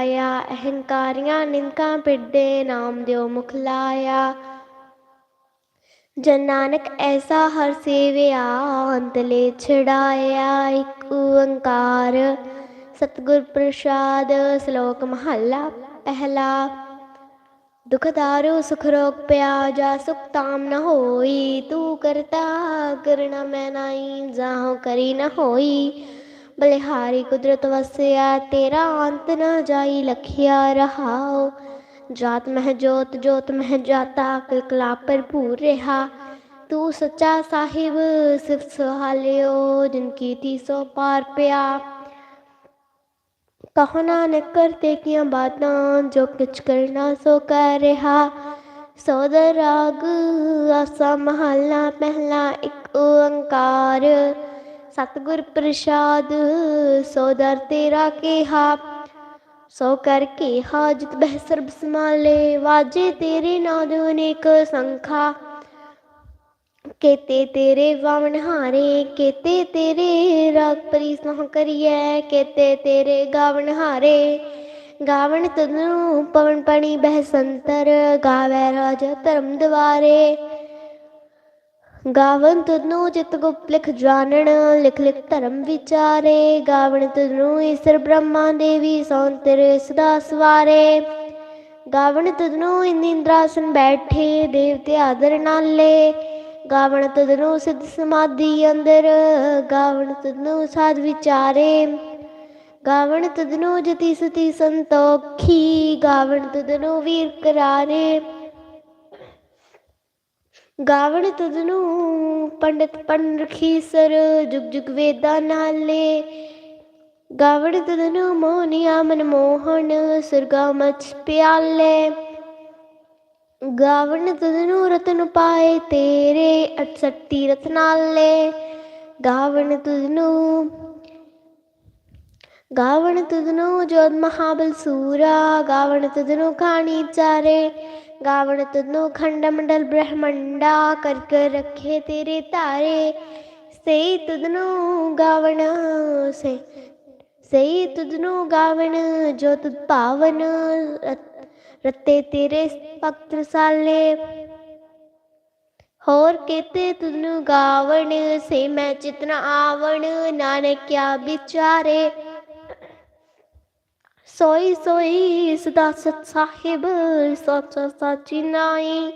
ਛਡਾਇਆ ਅਹੰਕਾਰੀਆਂ ਨਿੰਦਕਾਂ ਪਿੜਦੇ ਨਾਮ ਦਿਓ ਮੁਖ ਲਾਇਆ। ਜਨ ਨਾਨਕ ਐਸਾ ਹਰ ਸੇਵਿਆ ਅੰਤਲੇ ਛਡਾਇਆ ਇੱਕ ਓੰਕਾਰ। ਸਤਿਗੁਰ ਪ੍ਰਸਾਦ, ਸ਼ਲੋਕ ਮਹੱਲਾ ਪਹਿਲਾ। ਦੁਖ ਦਾਰੂ, ਸੁਖ ਰੋਗ ਪਿਆ ਜਾ ਸੁਖ ਤਾਮ ਨ ਹੋਈ। ਤੂੰ ਕਰਤਾ ਕਰਣਾ ਮੈਂ ਨਾਈ, ਜਾਹੋ ਕਰੀ ਨ ਹੋਈ। ਬਲਿਹਾਰੀ ਕੁਦਰਤ ਵਸਿਆ, ਤੇਰਾ ਅੰਤ ਨ ਜਾਈ ਲਖਿਆ ਰਹਾਓ ਜਾਤ ਮਹਿ ਜੋਤ ਜੋਤ ਮਹਿ ਜਾਤਾ ਕਲਕਲਾ ਭਰਪੂਰ ਰਹਾ। ਤੂੰ ਸੱਚਾ ਸਾਹਿਬ, ਸਿਫਤ ਸੁਹਾਲਿਓ, ਜਿਨ ਕੀਤੀ ਸੋ ਪਾਰ ਪਿਆ। ਕਹੋ ਨਾਨਕ, ਕਰਤੇ ਕੀਆਂ ਬਾਤਾਂ, ਜੋ ਕਿਛ ਕਰਨਾ ਸੋ ਕਰ ਰਿਹਾ। ਸੋਦਰ ਰਾਗ, ਆਸਾ ਮਹੱਲਾ ਪਹਿਲਾ ਇੱਕ ਓੰਕਾਰ। ਸਤਿਗੁਰ ਪ੍ਰਸਾਦ, ਸੋ ਦਰ ਤੇਰਾ ਕਿਹਾ। ਸੋ ਕਰ ਕੇ ਜਿਤ ਬਹਿ ਸਰਬ ਸਮਾਲੇ ਵਾਜੇ ਤੇਰੇ ਨਾਦ ਅਨੇਕ ਸੰਖਾ। ਕੇਤੇ ਤੇਰੇ ਵਾਵਣ ਹਾਰੇ, ਕੇਤੇ ਤੇਰੇ ਰਾਗ ਪਰਿਸਮਹ ਕਰੀਐ, ਕੇਤੇ ਤੇਰੇ ਗਾਵਣ ਹਾਰੇ। ਗਾਵਣ ਤਨੂੰ ਪਵਨ ਪਣੀ ਬਹਿ ਸੰਤਰ, ਗਾਵੈ ਰਾਜ ਧਰਮ ਦਵਾਰੇ ਗਾਵਨ ਤਨੂੰ ਚਿਤ ਗੁਪਤ ਲਿਖ ਜਾਣਨ, ਲਿਖ ਲਿਖ ਧਰਮ ਵਿਚਾਰੇ। ਗਾਵਣ ਤਨੂੰ ਈਸ਼ਰ ਬ੍ਰਹਮਾ ਦੇਵੀ ਸੌਂਤਰ ਸਦਾ ਸਵਾਰੇ। ਗਾਵਣ ਤਨੂੰ ਇੰਦਰਾਸਨ ਬੈਠੇ, ਦੇਵਤੇ ਆਦਰ ਨਾਲੇ। ਗਾਵਣ ਤਦਨੂੰ ਸਿੱਧ ਸਮਾਧੀ ਅੰਦਰ ਗਾਵਣ ਤਦਨੂੰ ਸਾਧ ਵਿਚਾਰੇ। ਗਾਵਣ ਤਦਨੂੰ ਜਤੀ ਸਤੀ ਸੰਤੋਖੀ ਗਾਵਣ ਤਦਨੂੰ ਵੀਰ ਕਰਾਰੇ। ਗਾਵਣ ਤਦਨੂੰ ਪੰਡਤ ਪਨ ਸਰ, ਜੁਗ ਜੁਗ ਵੇਦਾ ਨਾਲੇ। ਗਾਵਣ ਤਦਨੂੰ ਮੋਹਨੀਆ ਮਨ ਮੋਹਨ ਸੁਰਗਾ ਮਚ ਪਿਆਲੇ। ਗਾਵਣ ਤਦਨੂੰ ਰਤਨ ਪਾਏ ਤੇਰੇ 68 ਰਤਨਾਲੇ ਗਾਵਣ ਤਦਨੂੰ ਗਾਵਣ ਤਦਨੂੰ ਜੋਤ ਮਹਾਬਲ ਸੂਰਾ ਗਾਵਣ ਤਦਨੂੰ ਖਾਣੀ ਚਾਰੇ ਗਾਵਣ ਤਦਨੂੰ ਖੰਡ ਮੰਡਲ ਬ੍ਰਹਮੰਡਾ ਕਰ ਕਰ ਰੱਖੇ ਤੇਰੇ ਧਾਰੇ ਸਈ ਤਦਨੂੰ ਗਾਵਣ ਸੇ ਸਈ ਤਦਨੂੰ ਰਤੇ ਤੇਰੇ ਭਗਤ ਰਸਾਲੇ ਹੋਰ ਕੇਤੇ ਤੁਨੂੰ ਗਾਵਣ ਸੇ ਮੈਂ ਚਿਤਨਾ ਆਵਣ ਨਾਨਕਿਆ ਵਿਚਾਰੇ ਸੋਈ ਸੋਈ ਸਦਾ ਸਤ ਸਾਹਿਬ, ਸੱਚ ਸਾਚੀ ਨਾਈ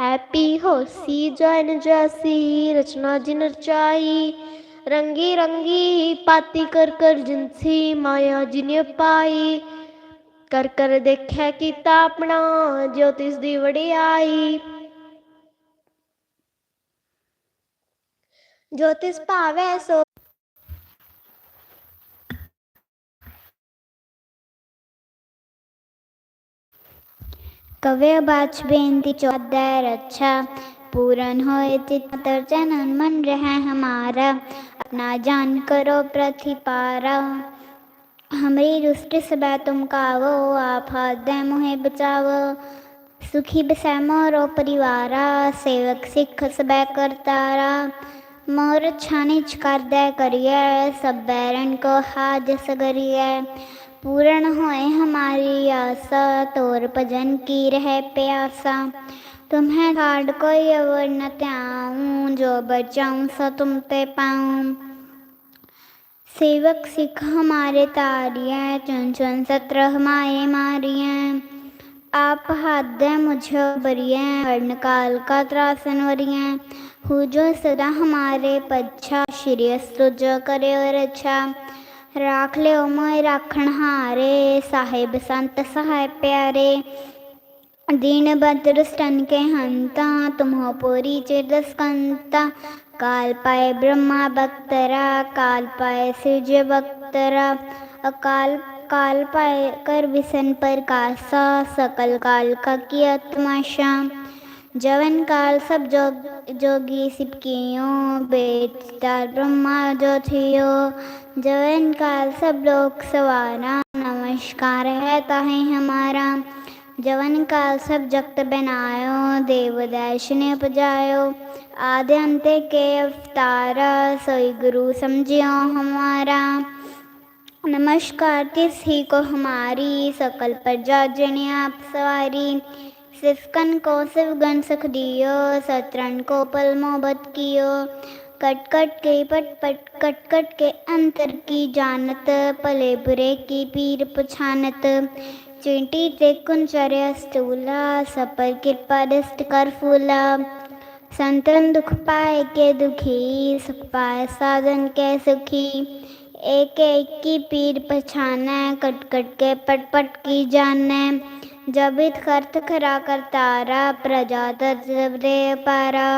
ਹੈਪੀ ਹੋਸੀ ਜਨ ਜੈਸੀ, ਰਚਨਾ ਜਿਨ ਰਚਾਈ। ਰੰਗੀ ਰੰਗੀ ਪਾਤੀ ਕਰ ਕਰ ਜਿਨਸੀ ਮਾਇਆ ਜਿਨ ਪਾਈ। ਕਰ ਕਰ ਦੇਖਿਆ ਕੀਤਾ ਆਪਣਾ ਜੋਤਿਸ ਦੀ ਵਡਿਆਈ। ਜੋਤਿਸ ਭਾਵੈ ਸੋ કવ્ય બાજબેનથી चौदह रक्षा पूरन हो चितर चनन मन रहे हमारा। अपना जान करो प्रतिपारा। हमारी दुष्ट सब तुम कावो, आप हाथ मुहे बचावो। सुखी बसै मोरो परिवारा, सेवक सिख सबे करतारा। मोर छानिच कर दे करिए, सब बैरन को हाज सगरिए पूर्ण होए हमारी आशा, तोर भजन की रह प्यासा। तुम्हें ठाड कोई अवर न त्याऊं, जो बचाऊं सो तुम ते पाऊँ। सेवक सिख हमारे तारिए चुन चुन सत्र हमारे मारिए आप हाथ मुझे बरिए वर्ण काल का त्रासन वरिए हु। जो सदा हमारे पच्छा, श्री अस्तु जो करे और अच्छा। राख ले मोय राखण हारे साहेब संत सहाय प्यारे दीन बद्र स्तन के हंता तुम्हो पूरी चिरदस कंता काल पाए ब्रह्मा बक्तरा काल पाए सूर्य बक्तरा अकाल काल पाए कर विसन पर कासा सकल काल का किया तमाशा जवन काल सब जोग जोगी सिपकियो बेटा ब्रह्मा जो थियो जवन काल सब लोग सवारा नमस्कार है ताहे हमारा जवन काल सब जगत बनायो देव दैश ने उपजायो आदि अंते के अवतारा सोई गुरु समझियो हमारा नमस्कार तिस ही को हमारी सकल प्रजा जने आप सवारी सिफकन को सिवगन सुख दियो, सतरन को पल मोहब्बत कियो। कट कट के पट पट कट कट के अंतर की जानत, पले बुरे की पीर पछानत। चिंटी ते कुंचर्य स्थूला, सब पर कृपा दृष्ट कर फूला। संतन दुख पाए के दुखी, सुख पाए साधन के सुखी। एक एक की पीर पछाने कट कट के पट पट की जाने जब इत करत खरा कर तारा प्रजा दे पारा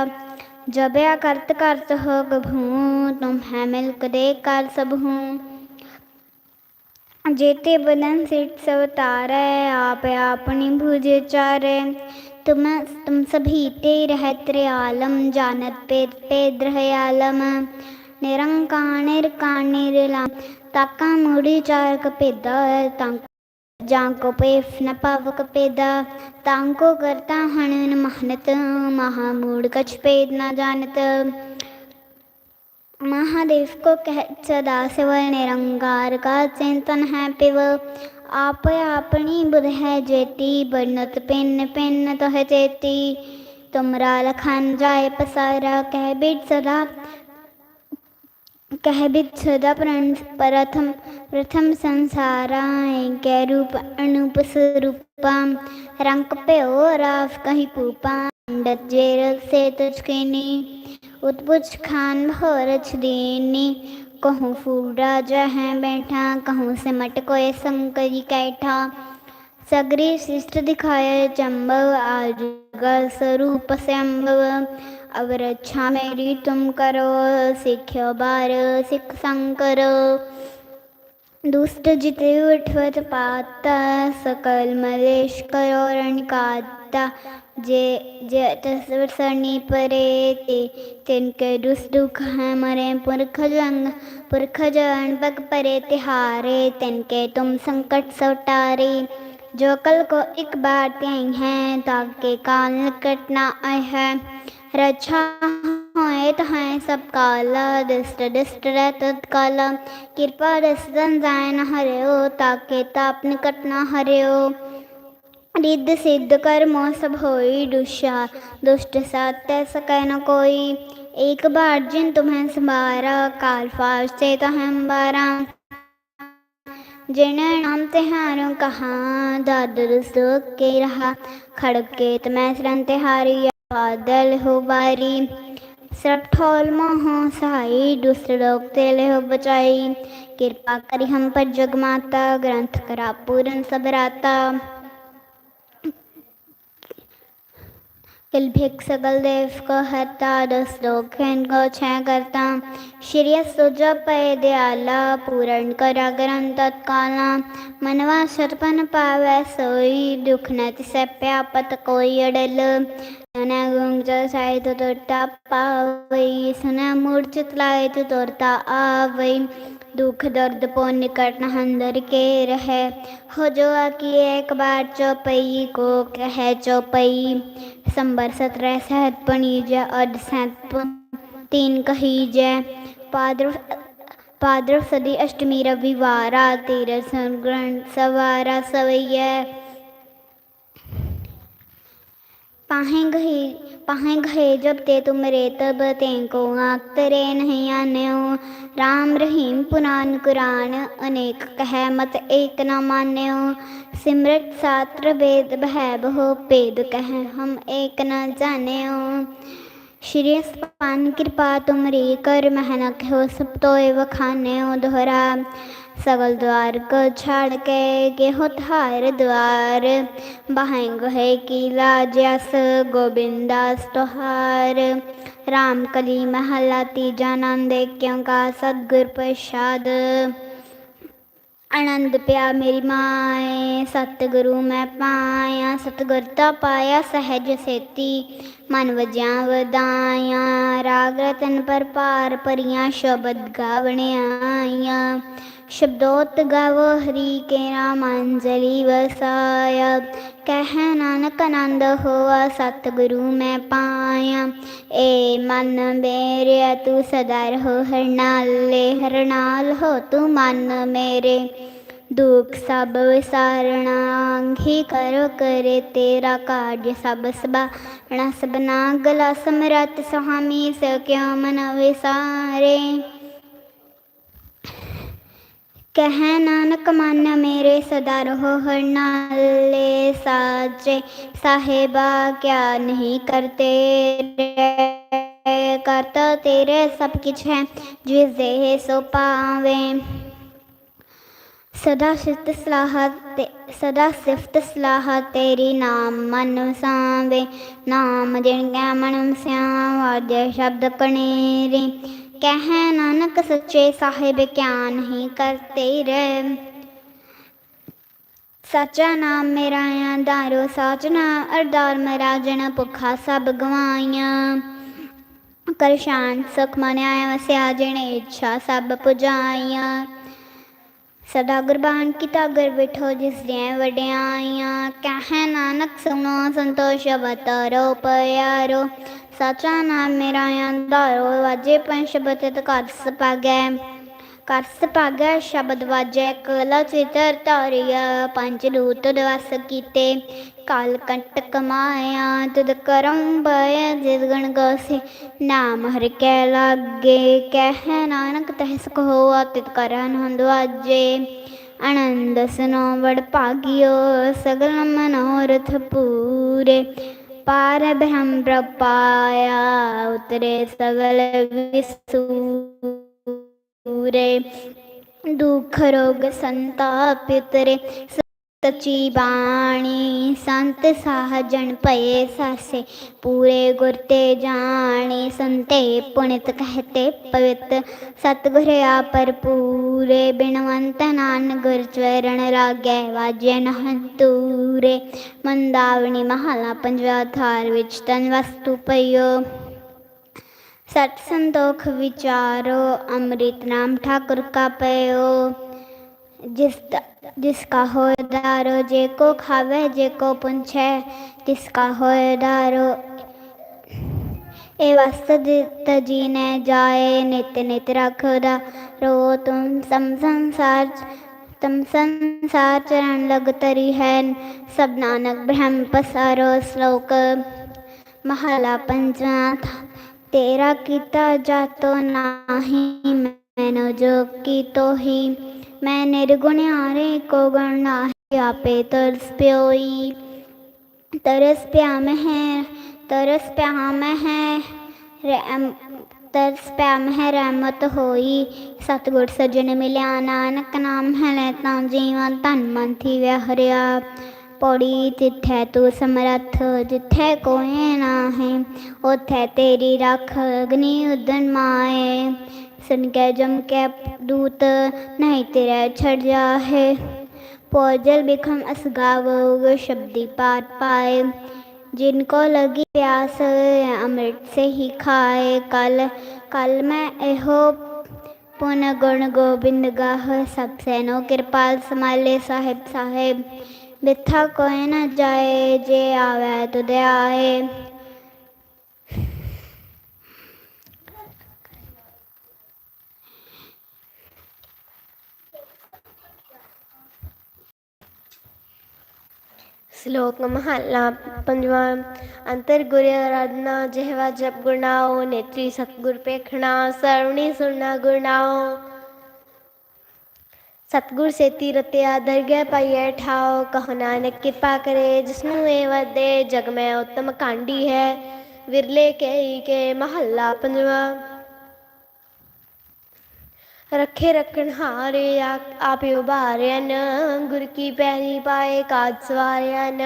जब या करत करत हो गभू तुम है मिलक दे कर सब हूँ जेते बदन सिट सब तारे आप अपनी भुजे चारे तुम तुम सभी ते रहत रे आलम जानत पे पेद रहे आलम निरंकार निरकार निरला ताका मुड़ी चार कपेदा तांक जांको पेफ न पावक पेदा तांको करता हणन महनत महामूड कछ पेद न जानत महादेव को कह सदा शिव निरंकार का चिंतन है पिव आप अपनी बुध है जेती बनत पिन पिन तो है चेती तुमरा लखन जाए पसारा कह बिट सदा कह बिट सदा प्रण- प्रथम प्रथम संसारा के रूप अनूप स्वरूपा रंग पे ओ राफ कहीं पूपा डत जेर से तुझकेनी उत्पुच खान भोरच देनी कहूँ फूड़ा जहाँ बैठा कहूँ से मट कोय संकरी कैठा सगरी शिष्ट दिखाए चंबव आज का स्वरूप से अम्बव अब अच्छा मेरी तुम करो, सिख्यो बार, सिख संकर। दुष्ट जिते उठवत पाता, सकल मलेश करो रणकाता जे जे तस्वरसनी परे ते, तिनके दुष्ट दुख है मरे पुरख जंग। पुरख जन पग परे तिहारे, तिनके तुम संकट सौटारे जो कल को एक बार त्यं है, ताके काल निकट ना आए है ਰੱਛਾ ਹੋਏ ਤਹਾਂ ਸਭ ਕਾਲਾ ਦਿਸਟ ਦਿਸਟ ਰਹਿਤ ਕਾਲਾ ਕਿਰਪਾ ਰਸਦਨ ਜਾਇ ਨ ਹਰਿਓ ਤਾਕੇ ਤਾਪ ਨਿਕਟ ਨ ਹਰਿਓ ਰਿੱਧ ਸਿੱਧ ਕਰਮੋ ਸਭ ਹੋਈ ਦੁਸ਼ਾ ਦੁਸ਼ਟ ਸਾਥ ਐਸ ਕਹਿ ਨ ਕੋਈ ਇੱਕ ਬਾਰ ਜਿਨ ਤੁਮਹਿ ਸਮਾਰਾ ਕਾਲ ਫਾਸ਼ ਤੇ ਤਹੰ ਬਾਰਾ ਜਿਨ ਨਾਮ ਤਿਹਾਰੋ ਕਹਾ ਦਾਦਰ ਸੁਖ ਕੇ ਰਹਾ ਖੜਕੇ ਤਮੈ ਸਰੰਤੇ ਹਾਰੀ बादल हो बारी सब ठोल मोह सहाई दूसरे लोग तेले हो बचाई। कृपा करी हम पर जगमाता ग्रंथ करा पूरन सब राता। किलभिक सकल देव को हरता, दस लोग को छह करता। श्री सुज पय दयाला पूरण करा ग्रंथ तत्काला। मनवा सरपन पावै सोई, दुख न तिसे प्यापत कोई अडल। दुख दर्द पो निकट न हंदर के रहे। हो जो एक बार चौपई को कह, चौपई। संबर सत्रह सहत पणी जय सैत तीन कही जय पाद्र पाद्र सदी अष्टमी रविवारा, तेरह संग्रहण सवारा सवैया। पाहे गहे पाहे गहे जब ते तुम रे तब ते को आख तरे नहीं आने हो राम रहीम पुराण कुरान अनेक कह मत एक न मान्य हो सिमरत सात्र वेद भय बहु पेद कह हम एक न जाने हो श्री पान कृपा तुमरी कर मेहनत हो सब तो एव खाने हो दोहरा सगल द्वार को छाड़ के के हो थार द्वार बहेंग है की लाजस गोविंदास तोहार राम कली महला तीजा नंद क्यों का सदगुर प्रसाद आनंद ਪਿਆ ਮੇਰੀ ਮਾਏ ਸਤਿਗੁਰੂ ਮੈਂ ਪਾਇਆ ਸਤਿਗੁਰਤਾ ਪਾਇਆ ਸਹਿਜ ਸੇਤੀ ਮਨ ਵਜਿਆ ਵਧਾਇਆ ਰਾਗ ਰਤਨ ਪਰ ਪਾਰ ਪਰੀਆਂ ਸ਼ਬਦ ਗਾਵਣ ਆਈਆਂ ਸ਼ਬਦੋਤ ਗਾਵੋ ਹਰੀ ਕੇ ਨਾਮ ਅੰਜਲੀ ਵਸਾਇਆ ਕਹਿ ਨਾਨਕ ਆਨੰਦ ਹੋਆ ਸਤਿਗੁਰੂ ਮੈਂ ਪਾਇਆ ਏ ਮਨ ਮੇਰੇ ਤੂੰ ਸਦਾ ਰਹੋ ਹਰ ਨਾਲੇ ਹਰ ਹੋ ਤੂੰ ਮਨ ਮੇਰੇ ਦੁਖ ਸਭ ਵਿਸਾਰਣਾ ਹੀ ਕਰੋ ਕਰੇ ਤੇਰਾ ਕਾਜ ਸਭ ਸਬਾਣਾ ਸਬਨਾ ਗਲਾ ਸਮਰਤ ਸੁਹਾਮੀ ਸਕਿਆ ਮਨ ਵਿਸਾਰੇ ਕਹਿ ਨਾਨਕ, ਮਨ ਮੇਰੇ ਸਦਾ ਰਹੋ, ਹਰ ਨਾਲੇ ਸਾਜੇ। ਸਾਹਿਬਾ, ਕਿਆ ਨਹੀਂ ਕਰਤੇ ਕਰਤਾ ਤੇਰੇ ਸਭ ਕੁਛ ਹੈ ਜਿਸ ਦੇ ਸੋ ਪਾਵੇ। ਸਦਾ ਸਿਫਤ ਸਲਾਹ ਤੇ, ਸਦਾ ਸਿਫਤ ਸਲਾਹ ਤੇਰੀ ਨਾਮ ਮਨ ਸਾਵੇ। ਨਾਮ ਜਿਣ ਕੈ ਮਨ ਸਿਆਮ ਵਾਜੇ ਸ਼ਬਦ ਕਣੀਰੀ ਕਹਿ ਨਾਨਕ ਸੱਚੇ ਸਾਹਿਬ ਗਿਆਨ ਨਹੀਂ ਕਰਤੇ ਰਹਿ। ਸੱਚਾ ਨਾਮ ਮੇਰਾ ਆਧਾਰੋ ਸਾਚਨਾ ਅਰਦਾਰ ਮੇਰਾ ਜਨ ਭੁਖਾ ਸਭ ਗਵਾਈਆਂ। ਕਰ ਸ਼ਾਂਤ ਸੁਖ ਮਨਿਆ ਵਸਿਆ ਜਿਣ ਇੱਛਾ ਸਭ ਪੁਜਾਈਆਂ। ਸਦਾ ਗੁਰਬਾਨ ਕੀਤਾ ਗੁਰ ਬਿਠੋ ਜਿਸ ਦੀਆਂ ਵਡਿਆਈਆਂ। ਕਹਿ ਨਾਨਕ ਸੁਣੋ ਸੰਤੋਸ਼ ਬਤਰੋ ਪਿਆਰੋ ਸਚਾ ਨਾਮ ਮੇਰਾ ਅੰਦਾਰੋ ਵਾਜੇ ਪੰਜ ਸ਼ਬਦ ਤੇ ਸਪਾਗੈ। ਘਰ ਸਪਾਗੈ ਸ਼ਬਦ ਵਾਜੈ, ਕਲਾ ਚਿਤਰ ਤਾਰਿਆ ਪੰਜ ਲੂਤ ਦਵਸ ਕੀਤੇ। ਕਾਲ ਕੰਟ ਕਮਾਇਆ ਤਦ ਕਰਮ ਬය ਜਿਸ ਗਣ ਗਸੇ, ਨਾਮ ਹਰ ਕੈ ਲਾਗੇ। ਕਹਿ ਨਾਨਕ ਤਹਿ ਸੁਖ ਹੋਆ ਤਿਤ ਕਰਨ ਹੰਦ ਵਾਜੇ। ਆਨੰਦ ਸੁਨੋ ਵਡ ਭਾਗਿਓ ਸਗਲ ਮਨੋਰਥ ਪੂਰੇ। ਪਾਰ ਬ੍ਰਹਮ ਪ੍ਰਪਾਇਆ ਉਤਰੇ ਸਗਲ ਵਿਸੂਰੇ ਦੁਖ ਰੋਗ ਸੰਤਾਪ ਉਤਰੇ ਸਚੀ ਬਾਣੀ ਸੰਤ ਸਾਜਣ ਭਏ ਸਾਸੇ, ਪੂਰੇ ਗੁਰ ਤੇ ਜਾਣੀ ਸੰਤੇ, ਪੁਨਿਤ ਕਹਤੇ ਪਵਿੱਤ। ਸਤਿਗੁਰ ਆਪਰ ਪੂਰੇ, ਬਿਨਵੰਤ ਨਾਨ ਗੁਰ ਚਰਨ ਲਾਗੈ ਵਾਜੈ ਨਹੰਤੂਰੇ ਮੰਦਾਵਣੀ ਮਹਲਾ ਪੰਜਵਾ ਥਾਰ ਵਿੱਚ ਤਨ ਵਸਤੂ ਪਈਓ। ਸਤ ਸੰਤੋਖ ਵਿਚਾਰੋ, ਅੰਮ੍ਰਿਤ ਨਾਮ ਠਾਕੁਰ ਕਾ ਪਇਓ। ਜਿਸ ਦਾ जिसका होदारो जे को खावे जे को पुंछे तिसका होदारो ए वस्त जी ने जाए नित नित रखदा रो तुम सम संसार तम संसार चरण लग तरी है सब नानक ब्रह्म पसारो श्लोक महला पंचवा तेरा किता जातो नाही मैनो जो की तो ही ਮੈਂ ਨਿਰਗੁਣ ਹਾਰੇ ਕੋ ਗਣ ਨਾਹੀ ਆਪੇ ਤਰਸ ਪਿਓਈ ਤਰਸ ਪਿਆ ਮਹਿ ਤਰਸ ਪਿਆ ਮਹਿ ਰਹਿਮ ਤਰਸ ਪਿਆ ਮਹਿ ਰਹਿਮਤ ਹੋਈ ਸਤਿਗੁਰ ਸਜਣ ਮਿਲਿਆ ਨਾਨਕ ਨਾਮ ਹੈ ਲੈ ਤਾਂ ਜੀਵਨ ਤਨ ਮਨ ਥੀ ਵਿਹਰਿਆ ਪੌੜੀ ਜਿੱਥੈ ਤੂੰ ਸਮਰੱਥ ਜਿੱਥੈ ਕੋਈ ਨਾ ਹੈ ਉਥੈ ਤੇਰੀ ਰੱਖ ਅਗਨੀ ਉਦਨ ਮਾਏ सुन के जम के दूत, नहीं तेरा छड़ जा है पोजल बिखम असगाव शब्दी पार पाए। जिनको लगी प्यास, अमृत से ही खाए। कल कल मैं एहो पुन गुण गोबिंद गाह। सब सैनो कृपाल समाले साहेब साहेब। बिथा कोई न जाए, जे आवे तुदे आए। ਸ਼ਲੋਕ ਮਹਲਾ ਪੰਜਵਾਂ ਅੰਤਰ ਗੁਰ ਆਰਾਧਨਾ ਜਿਹਵਾ ਜਪ ਗੁਣਾਓ ਨੇਤਰੀ ਸਤਗੁਰ ਪੇਖਣਾ ਸਰਵਣੀ ਸੁਣਨਾ ਗੁਣਾਓ ਸਤਗੁਰ ਸੇਤੀ ਰਤਿਆ ਦਰਗਹਿ ਪਾਈਐ ਠਾਓ ਕਹੋ ਨਾਨਕ ਕਿਰਪਾ ਕਰੇ ਜਿਸਨੂੰ ਇਹ ਵਦੇ ਜਗ ਮੈਂ ਉਤਮ ਕਾਂਡੀ ਹੈ ਵਿਰਲੇ ਕਈ ਕੇ ਮਹੱਲਾ ਪੰਜਵਾ ਰੱਖੇ ਰੱਖਣ ਹਾਰੇ ਆਪੇ ਉਭਾਰਿਆਨ, ਗੁਰ ਕੀ ਪੈਰੀ ਪਾਏ ਕਾਜ ਸਵਾਰਿਆਨ,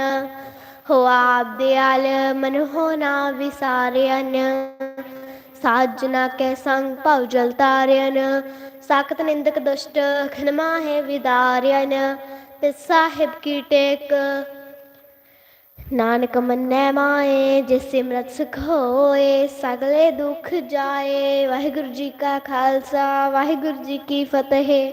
ਹੋ ਆਪ ਦਿਆਲ ਮਨ ਹੋ ਨਾ ਵਿਸਾਰਿਆਨ। ਸਾਜਨਾ ਕੇ ਸੰਗ ਭਉ ਜਲ ਤਾਰਿਆਨ, ਸਾਖਤ ਨਿੰਦਕ ਦੁਸ਼ਟ ਖਨਮਾ ਹੈ ਵਿਦਾਰਿਆਨ, ਤੇ ਸਾਹਿਬ ਕੀ ਟੇਕ ਨਾਨਕ ਮੰਨੈ ਮਾਏ, ਜਿਸ ਸਿਮਰਤ ਸੁਖ ਹੋਏ, ਸਗਲੇ ਦੁੱਖ ਜਾਏ। ਵਾਹਿਗੁਰੂ ਜੀ ਕਾ ਖਾਲਸਾ, ਵਾਹਿਗੁਰੂ ਜੀ ਕੀ ਫਤਿਹ।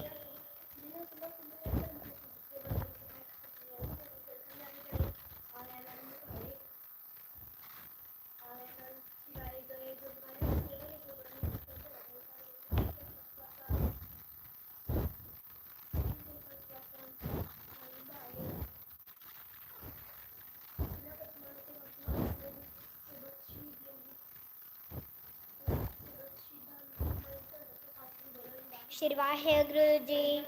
ਸ਼੍ਰੀ ਵਾਹਿਗੁਰੂ ਜੀ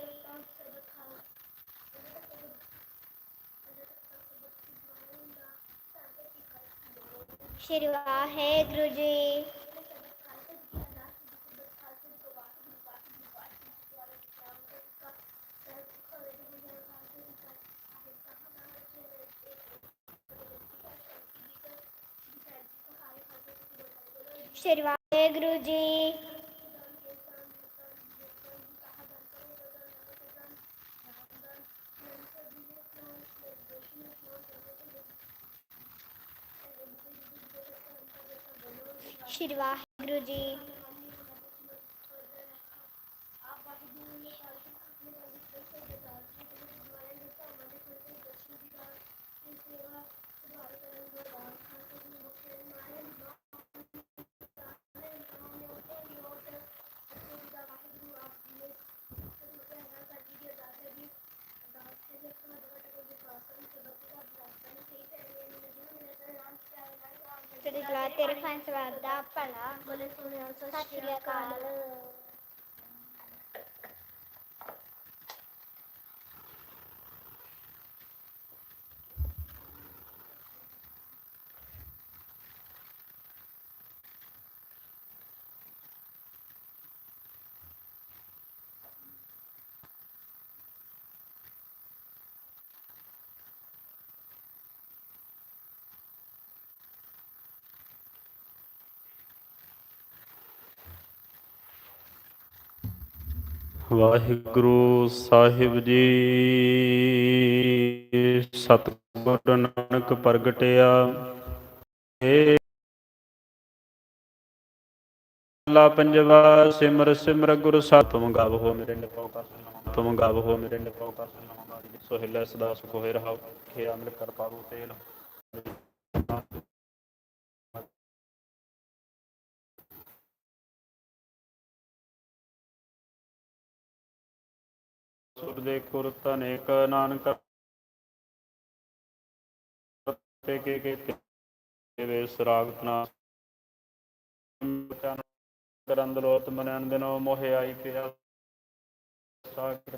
ਸ਼੍ਰੀ ਵਾਹਿਗੁਰੂ ਜੀ ਸ਼੍ਰੀ ਵਾਹਿਗੁਰੂ ਜੀ ਸ਼੍ਰੀ ਵਾਹਿਗੁਰੂ ਜੀ ਤੇਰੇ ਗਲਾ ਤੇਰੇ ਦਾ ਭਲਾ। ਬੋਲੇ ਸੁਣਿਆ ਸਤਿ ਸ਼੍ਰੀ ਅਕਾਲ। ਵਾਹਿਗੁਰੂ ਸਾਹਿਬ ਜੀ। ਸਤਿਗੁਰ ਨਾਨਕ ਪ੍ਰਗਟਿਆ। ਏ ਲਾ ਪੰਜਵਾ, ਸਿਮਰ ਸਿਮਰ ਗੁਰ ਸਤਿ ਗਾਵ ਹੋ ਮੇਰੇ ਨਿਪਉ ਕਾ ਤੁਮ ਗਾਵ ਹੋ ਮੇਰੇ ਨਿਪਉ ਕਾ ਸੋਹਿਲੇ ਸਦਾ ਸੁਖ ਹੋਏ ਰਹਾਉ ਖੇ ਅਮਲ ਕਰ ਪਾਵੋ ਤੇਲ। ਸੁਰ ਦੇ ਤਨੇਕ ਨਾਨਕ ਤੇ ਕੇ ਕੇ ਤੇਰੇ ਸਰਾਗਤ ਨਾ ਕਰੰਦ ਲੋਤ ਮਨਨ ਦਿਨੋ ਮੋਹਿ ਆਈ ਪਿਆ। ਸਾਗਰ